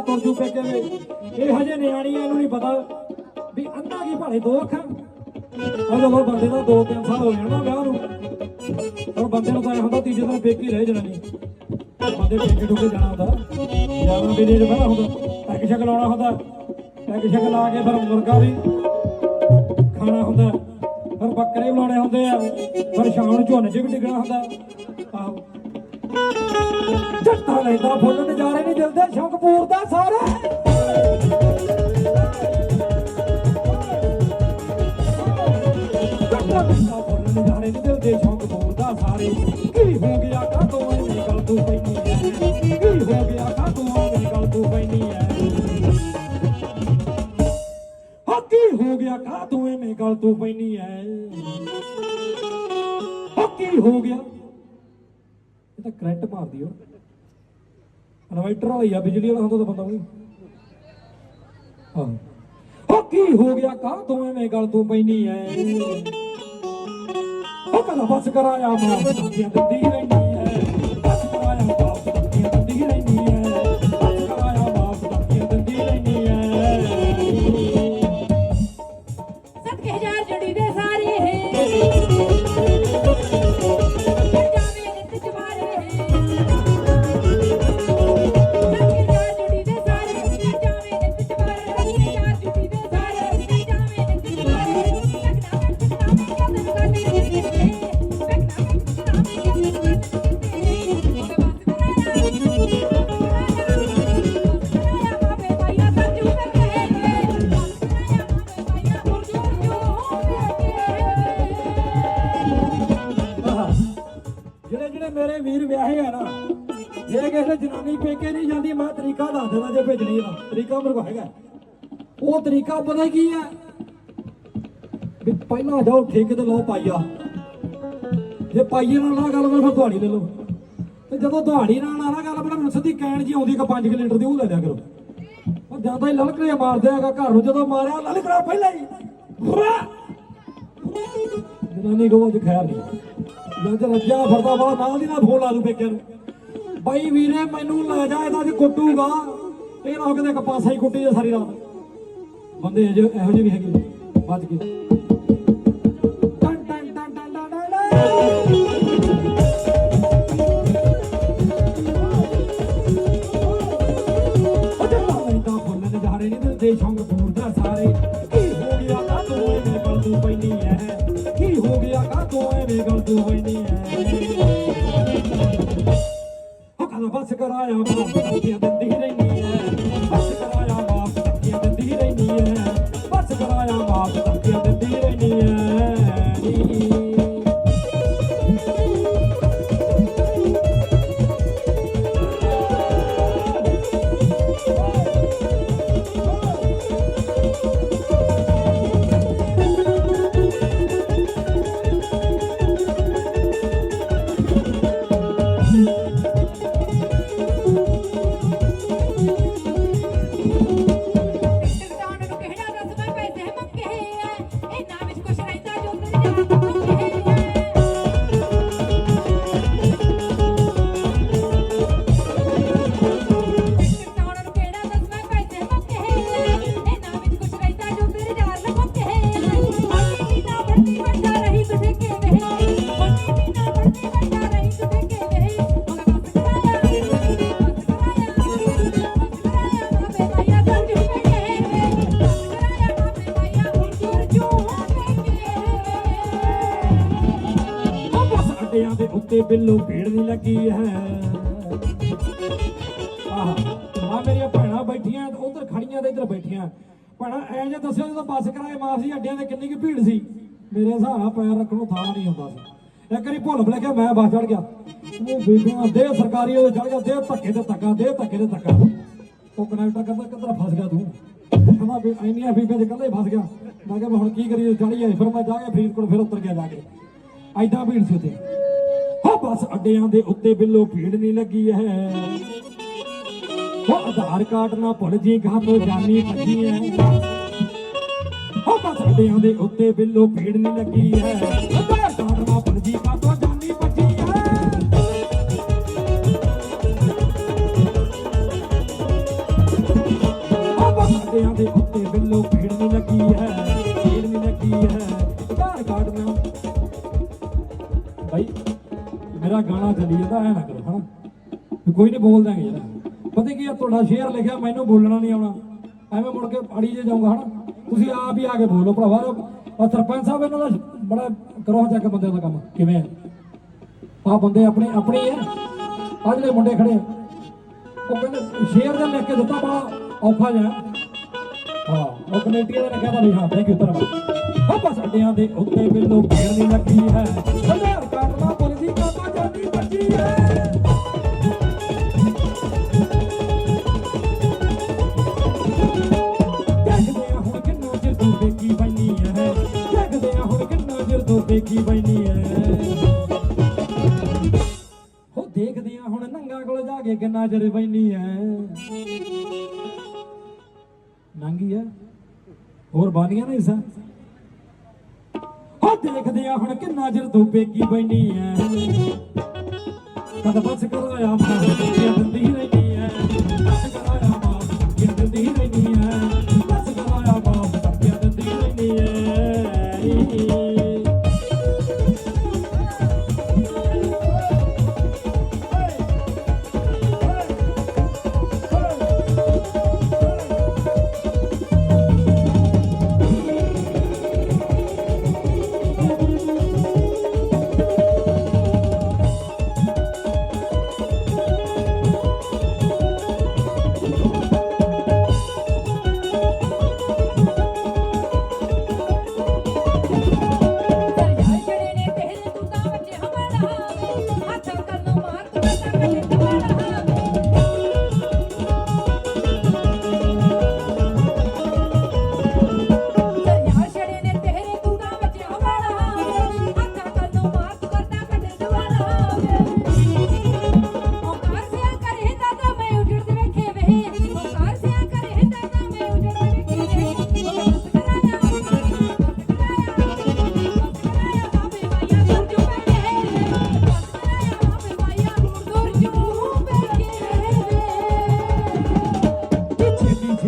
ਮਾਫ ਮਾਈਆ ਪੇਕੇ ਵੇ। ਇਹ ਹਜੇ ਨਿਆਣੀ ਆ ਇਹਨੂੰ ਨਹੀਂ ਪਤਾ ਵੀ ਅੰਨਾ ਕੀ ਭਾਲੇ ਦੋ ਅੱਖਾਂ। ਉਹ ਜਦੋਂ ਬੰਦੇ ਦਾ 2-3 ਸਾਲ ਹੋ ਜਾਣਾ ਵਿਆਹ ਨੂੰ ਹੁਣ ਬੰਦੇ ਨੂੰ ਤਾਂ ਇਹ ਹੁੰਦਾ ਤੀਜੇ ਦਿਨ ਪੇਕੇ ਰਹਿ ਜਾਣਾ ਨਹੀਂ ਬੰਦੇ ਪੇਕੇ ਟੁਕੇ ਜਾਣਾ ਹੁੰਦਾ। ਯਾਰਾਂ ਵੀ ਦੇ ਬਣਾ ਹੁੰਦਾ। ਪੈਕ ਸ਼ਕ ਲਾਉਣਾ ਹੁੰਦਾ। ਪੈਕ ਸ਼ਕ ਲਾ ਕੇ ਫਿਰ ਮੁਰਗਾ ਵੀ ਖਾਣਾ ਹੁੰਦਾ। ਫਿਰ ਬੱਕਰੇ ਬਣਾਉਣੇ ਹੁੰਦੇ ਆ। ਫਿਰ ਸ਼ਾਮ ਨੂੰ ਝੋਨੇ 'ਚ ਵੀ ਡਿੱਗਣਾ ਹੁੰਦਾ। ਆਹੋ। ਜੱਟਾ ਲੈਂਦਾ ਫੁੱਲ ਨਜ਼ਾਰੇ ਨਹੀਂ ਦਿਲਦੇ ਸ਼ੌਕ ਪੂਰਦਾ ਸਾਰੇ। ਜੱਟਾ ਲੈਂਦਾ ਫੁੱਲ ਪੂਰਦਾ ਸਾਰੇ। ਕੀ ਹੋ ਗਿਆ ਕਾ ਤੋਂ ਐਵੇਂ ਗੱਲ ਤੂੰ ਪੈਣੀ ਐ? ਕੀ ਹੋ ਗਿਆ ਕਾ ਤੋਂ ਐਵੇਂ ਗੱਲ ਤੂੰ ਪੈਣੀ ਐ? ਹੋ ਹੋ ਗਿਆ ਕਾ ਤੂੰ ਐਵੇਂ ਗੱਲ ਤੂੰ ਪੈਣੀ ਐ? ਹੋ ਹੋ ਗਿਆ? ਇਹ ਤਾਂ ਕਰੰਟ ਮਾਰਦੀ ਹੋ ਇਨਵਰਟਰ ਵਾਲੀ ਆ, ਬਿਜਲੀ ਵਾਲਾ ਹੁੰਦਾ ਤਾਂ ਬੰਦਾ ਵੀ ਹਾਂ। ਹੋ ਕੀ ਹੋ ਗਿਆ ਕਾ ਤੂੰ ਐਵੇਂ ਗੱਲ ਤੂੰ ਪੈਣੀ ਐ। ਉਹ ਕਹਿੰਦਾ, ਬਸ ਕਰਾਇਆ ਮਾਂ ਧੱਕੀਆਂ ਦਿੰਦੀ ਮੇਰੇ ਵੀਰ ਵਿਆਹੇ ਆ ਨਾ, ਜੇ ਕਿਸੇ ਜਨਾਨੀ ਪੇਕੇ ਨਹੀਂ ਜਾਂਦੀ, ਮੈਂ ਤਰੀਕਾ ਦੱਸ ਦੇਣਾ ਜੇ ਭੇਜਣੀ ਆ। ਤਰੀਕਾ ਮੇਰੇ ਕੋਲ ਹੈਗਾ। ਉਹ ਤਰੀਕਾ ਪਤਾ ਕੀ ਹੈ ਵੀ ਪਹਿਲਾਂ ਜਾਓ ਠੇਕੇ ਤੇ ਲਓ ਪਾਈਆ। ਜੇ ਪਾਈਏ ਨਾਲ ਨਾ ਗੱਲ ਬਣ ਫਿਰ ਤੁਹਾਡੀ ਲੈ ਲਓ। ਤੇ ਜਦੋਂ ਤੁਹਾਡੀ ਨਾਲ ਨਾ ਗੱਲ ਬਣ ਮੈਨੂੰ ਸਿੱਧੀ ਕਹਿਣ ਜੀ ਆਉਂਦੀ ਕਿ 5 ਲੀਟਰ ਦੀ ਉਹ ਲੈ ਲਿਆ ਕਰੋ। ਉਹ ਜਾਂਦਾ ਹੀ ਲਲਕਰੇ ਮਾਰਦੇ ਹੈਗਾ ਘਰ ਨੂੰ ਜਦੋਂ ਮਾਰਿਆ ਲਲਕਰਾ ਪਹਿਲਾਂ ਹੀ। ਜਨਾਨੀ ਕੋ ਅੱਜ ਖੈਰ ਨਹੀਂ। ਜਦ ਰੱਜਾ ਫਰਦਾ ਵਾ, ਨਾਲ ਦੀ ਨਾਲ ਫੋਨ ਲਾ ਦੂ ਪੇਕਿਆਂ ਨੂੰ। ਬਾਈ ਵੀਰੇ, ਮੈਨੂੰ ਲੈ ਜਾ, ਇਹਦਾ ਅੱਜ ਕੁੱਟੂਗਾ। ਇਹ ਨਾ ਕਿਤੇ ਇੱਕ ਪਾਸਾ ਹੀ ਕੁੱਟੀ ਜਾ ਸਾਰੀ ਰਾਤ। ਬੰਦੇ ਇਹੋ ਜਿਹੇ ਵੀ ਹੈਗੇ। ਵੱਜ ਕੇ ਟਨ ਟਨ ਟਨ ਟਨ ਟਨ ਟਨ ਲੈਂਦਾ ਫੁੱਲ ਨਜ਼ਾਰੇ ਨਹੀਂ ਪੂਰਦਾ ਸਾਰੇ। ਉੱਤੇ ਬਿੱਲੋ ਭੀੜ ਨਹੀਂ ਲੱਗੀ ਹੈ। ਆਹ ਆ ਮੇਰੀਆਂ ਭੈਣਾਂ ਬੈਠੀਆਂ, ਉਧਰ ਖੜੀਆਂ ਤੇ ਇੱਧਰ ਬੈਠੀਆਂ। ਭੈਣਾਂ, ਐ ਜੇ ਦੱਸਿਓ ਜਦੋਂ ਬੱਸ ਕਰਾਏ ਮਾਫ ਅੱਡਿਆਂ ਤੇ ਕਿੰਨੀ ਕੁ ਭੀੜ ਸੀ? ਮੇਰੇ ਹਿਸਾਬ ਨਾਲ ਪੈਰ ਰੱਖਣ ਨੂੰ ਥਾਂ ਨਹੀਂ ਹੁੰਦਾ ਸੀ। ਇੱਕ ਵਾਰੀ ਭੁੱਲ ਭੁਲੇਖੇ ਮੈਂ ਬੱਸ ਚੜ ਗਿਆ। ਉਹ ਬੀਬੀਆਂ ਦੇ ਸਰਕਾਰੀ ਉਹ ਚੜ ਗਿਆ, ਦੇ ਧੱਕੇ ਤੇ ਧੱਕਾ, ਦੇ ਧੱਕੇ ਤੇ ਧੱਕਾ। ਉਹ ਕਨੈਕਟਰ ਕਹਿੰਦਾ, ਕਿੱਧਰ ਫਸ ਗਿਆ ਤੂੰ? ਕਹਿੰਦਾ ਵੀ ਇੰਨੀਆਂ ਬੀਬੀਆਂ ਦੇ ਇਕੱਲੇ ਫਸ ਗਿਆ। ਮੈਂ ਕਿਹਾ ਹੁਣ ਕੀ ਕਰੀਏ ਚੜੀ ਆਈ ਫਿਰ ਮੈਂ ਜਾ ਕੇ ਫਰੀਦਕੋਟ ਫਿਰ ਉਤਰ ਗਿਆ ਜਾ ਕੇ। ਐਦਾਂ ਭੀੜ ਸੀ ਉੱਥੇ। ਬੱਸ ਅੱਡਿਆਂ ਦੇ ਉੱਤੇ ਬਿੱਲੋ ਭੀੜ ਨਹੀਂ ਲੱਗੀ ਹੈ ਉਹ ਆਧਾਰ ਕਾਰਡ ਨਾ ਭੁੱਲ ਜੀ ਗਾਂ ਜਾਨੀ ਭੱਜੀ ਹੈ ਉਹ ਬੱਸ ਅੱਡਿਆਂ ਦੇ ਉੱਤੇ ਬਿੱਲੋ ਭੀੜ ਨਹੀਂ ਲੱਗੀ ਹੈ ਦੇ ਉੱਤੇ ਬਿੱਲੋ ਭੀੜ ਗਾਣਾ ਚੱਲੀ ਜਾਂਦਾ ਐ ਨਾ ਕਰੋ, ਹਨਾ? ਕੋਈ ਨਹੀਂ ਬੋਲ ਦਾਂਗੇ ਯਾਰ। ਪਤਾ ਕੀ ਆ, ਤੁਹਾਡਾ ਸ਼ੇਅਰ ਲਿਖਿਆ, ਮੈਨੂੰ ਬੋਲਣਾ ਨਹੀਂ ਆਉਣਾ। ਐਵੇਂ ਮੁੜ ਕੇ ਅੜੀ ਜੇ ਜਾਊਂਗਾ, ਹਨਾ? ਤੁਸੀਂ ਆਪ ਹੀ ਆ ਕੇ ਬੋਲੋ ਭਰਾਵਾ। ਆ ਸਰਪੰਚ ਸਾਹਿਬ, ਇਹਨਾਂ ਦਾ ਬੜਾ ਕਰੋ ਚੱਕ ਬੰਦਿਆਂ ਦਾ ਕੰਮ। ਕਿਵੇਂ ਹੈ ਆ ਬੰਦੇ ਆਪਣੇ ਆਪਣੇ ਆ। ਆ ਜਿਹੜੇ ਮੁੰਡੇ ਖੜੇ ਉਹ ਕਹਿੰਦੇ ਸ਼ੇਅਰ ਦਾ ਲਿਖ ਕੇ ਦਿੱਤਾ, ਬੜਾ ਔਖਾ ਜਿਹਾ। ਹਾਂ, ਉਹ ਕਮੇਟੀ ਦਾ ਲਿਖਿਆ ਤਾਂ ਵੀ ਹਾਂ ਥੈਂਕ ਯੂ ਧੰਨਵਾਦ। ਆਪਾਂ ਸਾਡਿਆਂ ਦੇ ਉੱਤੇ ਬਿੱਲੋ ਭੀੜ ਨਹੀਂ ਲੱਗੀ ਹੈ। ਦੇਖਦੇ ਆ, ਹੁਣ ਨੰਗਾ ਕੋਲ ਜਾ ਕੇ ਕਿੰਨਾ ਚਿਰ ਬੈਣੀ ਹੈ ਨੰਗੀ ਆ ਹੋਰ ਬਾਨੀਆਂ ਨਹੀਂ ਸਾ ਹੋ ਦੇਖਦੇ ਆ, ਹੁਣ ਕਿੰਨਾ ਚਿਰ ਤੂੰ ਬੇਕੀ ਬੈਣੀ ਐ। ਕਦ ਬਸ ਕਰਾਇਆ ਮਾਂ ਇਹ ਦਿੰਦੀ ਰਹਿਣੀ ਐ।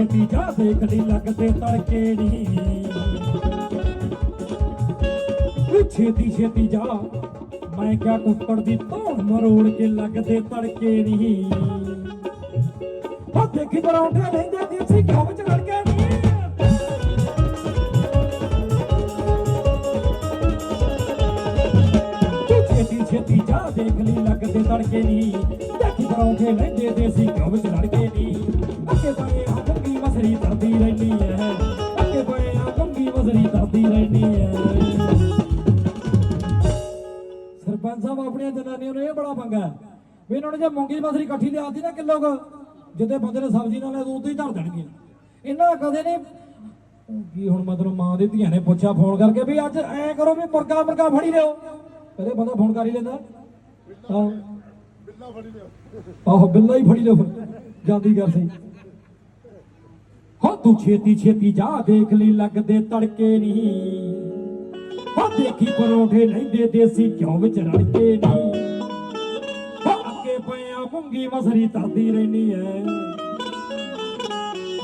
ਛੇਤੀ ਛੇਤੀ ਜਾ ਦੇਖ ਲਈ ਲੱਗਦੇ ਤੜਕੇ ਨਹੀਂ ਵੀ ਛੇਤੀ ਛੇਤੀ ਜਾ। ਮੈਂ ਕਿਹਾ ਕੁੱਕੜ ਦੀ ਧੌਣ ਮਰੋੜ ਕੇ ਲੱਗਦੇ ਤੜਕੇ ਨਹੀਂ ਹੋ ਦੇਖੀ ਪਰੌਂਠੇ ਲੈਂਦੇ ਦੇਸੀ ਘਿਓ ਵਿੱਚ ਰੜਕੇ ਨਹੀਂ ਛੇਤੀ ਜਾ ਦੇਖ ਲਈ ਲੱਗਦੇ ਤੜਕੇ ਨਹੀਂ ਦੇਖੀ ਪਰੌਂਠੇ ਲੈਂਦੇ ਦੇਸੀ ਘਿਓ ਵਿੱਚ ਰੜਕੇ ਨਹੀਂ ਅੱਗੇ ਪਏ ਸਾਹਿਬ ਆਪਣੀਆਂ ਜਨਾਨੀਆਂ ਨੂੰ ਇਹ ਬੜਾ ਪੰਗਾ ਹੈ ਵੀ ਇਹਨਾਂ ਨੇ ਜੇ ਮੂੰਗੀ ਮਸਰੀ ਇਕੱਠੀ ਲਿਆਦੀ ਨਾ ਕਿਲੋ ਕੁ ਜਿੱਦੇ ਬੰਦੇ ਨੇ ਸਬਜ਼ੀ ਨਾਲ ਉਦੋਂ ਹੀ ਧਰ ਦੇਣਗੇ ਇਹਨਾਂ ਕਦੇ ਨੇ ਕੀ ਹੁਣ ਮਤਲਬ ਮਾਂ ਦੀ ਧੀਆਂ ਨੇ ਪੁੱਛਿਆ ਫੋਨ ਕਰਕੇ ਵੀ ਅੱਜ ਐ ਕਰੋ ਵੀ ਮੁਰਗਾ ਮੁਰਗਾ ਫੜੀ ਲਿਓ। ਕਦੇ ਬੰਦਾ ਫੋਨ ਕਰ ਹੀ ਲੈਂਦਾ। ਆਹੋ। ਬਿੱਲਾ ਫੜੀ ਲਿਓ। ਆਹੋ ਬਿੱਲਾ ਹੀ ਫੜੀ ਲਿਓ ਫਿਰ। ਜਾਂਦੀ ਗੱਲ ਸਹੀ। ਹੋ ਤੂੰ ਛੇਤੀ ਛੇਤੀ ਜਾ ਦੇਖ ਲਈ ਲੱਗਦੇ ਤੜਕੇ ਨਹੀਂ। ਹੋ ਦੇਖੀ ਪਰੌਂਠੇ ਲੈਂਦੇ ਦੇਸੀ ਘਿਓ ਵਿੱਚ ਰੜਕੇ ਨਹੀਂ। ਹੋ ਅੱਗੇ ਪਿਆ ਮੂੰਗੀ ਮਸਰੀ ਤਰਦੀ ਰਹਿਨੀ ਐ।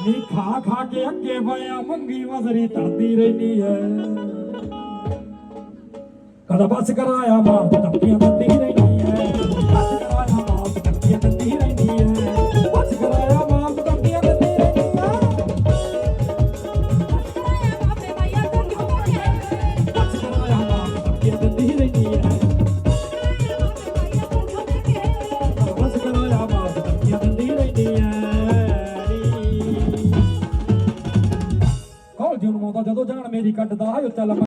ਨੀ ਖਾ ਖਾ ਕੇ ਅੱਗੇ ਪਿਆ ਮੂੰਗੀ ਮਸਰੀ ਤਰਦੀ ਰਹਿਨੀ ਐ। ਕਦਾ ਬਸ ਕਰਾਇਆ ਮਾਂ ਧੱਕੀਆਂ ਦਿੰਦੀ ਰਹਿਨੀ ਐ। ਬਸ ਕਰਾਇਆ ਮਾਂ ਧੱਕੀਆਂ ਦਿੰਦੀ ਰਹਿਨੀ